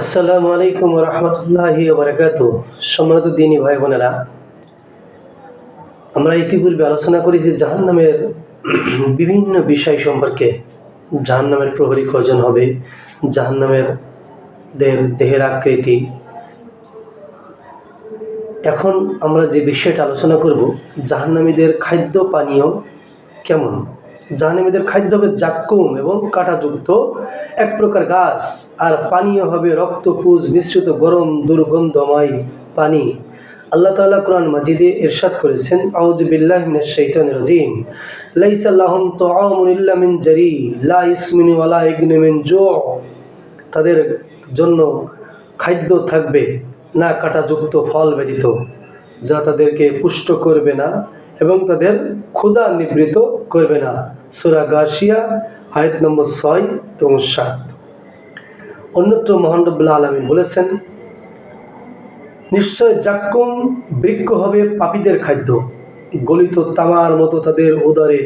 আসসালামু আলাইকুম রহমতুল্লাহি বারকাত সম্মানিত দিনী ভাই বোনেরা, আমরা ইতিপূর্বে আলোচনা করি যে জাহান্নামের বিভিন্ন বিষয় সম্পর্কে। জাহান্নামের প্রহরী কজন হবে, জাহান্নামের দের দেহের আকৃতি। এখন আমরা যে বিষয়টা আলোচনা করব, জাহান্নামীদের খাদ্য পানীয় কেমন? জাহান্নামীদের খাদ্য হবে জাক্কুম এবং কাঁটাযুক্ত। এক প্রকার গাছ, আর পানীয় হবে রক্তপুজ মিশ্রিত গরম দুর্গন্ধময় পানি। আল্লাহ তাআলা কোরআন মাজিদে ইরশাদ করেছেন লা তাদের জন্য খাদ্য থাকবে, না কাঁটাযুক্ত ফল ব্যতীত। যা তাদেরকে পুষ্ট করবে না। এবং তাদের ক্ষুধা নিবৃত করবে না। সুরা গাশিয়া, আয়াত নম্বর ছয় এবং সাত। অন্যত্র মোহাম্মদুল্লাহ আলমিন বলেছেন, নিশ্চয় জাক্কুম বৃক্ষ হবে পাপীদের খাদ্য। গলিত তামার মতো তাদের উদারে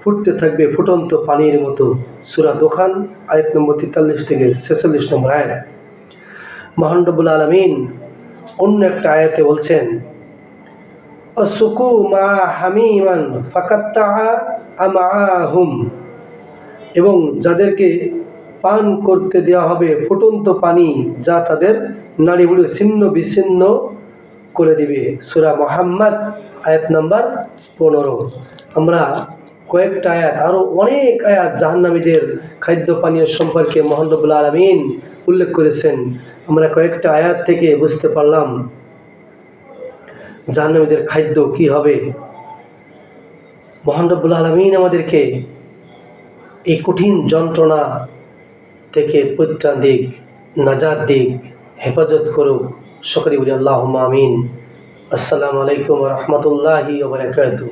ফুটতে থাকবে ফুটন্ত পানির মতো। সুরা দোকান আয়াত নম্বর তেতাল্লিশ থেকে ছেচল্লিশ নম্বর আয়াত। মহানবুল আলমিন অন্য একটা আয়াতে বলছেন এবং যাদেরকে পান করতে দেওয়া হবে ফুটন্ত পানি, যা তাদের নাড়িগুলো ছিন্ন বিচ্ছিন্ন করে দিবে। সুরা মোহাম্মদ, আয়াত নাম্বার পনেরো। আমরা কয়েকটা আয়াত আরও অনেক আয়াত জাহান্নামীদের খাদ্য পানীয় সম্পর্কে মোহাম্মদুল্লাহ আলমিন উল্লেখ করেছেন। আমরা কয়েকটা আয়াত থেকে বুঝতে পারলাম জাহান্নামীদের খাদ্য কি হবে? মোহাম্মদুল আলমিন আমাদেরকে এই কঠিন যন্ত্রণা থেকে পরিত্রাণ দিক নাজাদ দিক, হেফাজত করুক। সকরি বলি আল্লাহ আমিন। আসসালামু আলাইকুম রহমতুল্লাহি ওবরাকাতুহ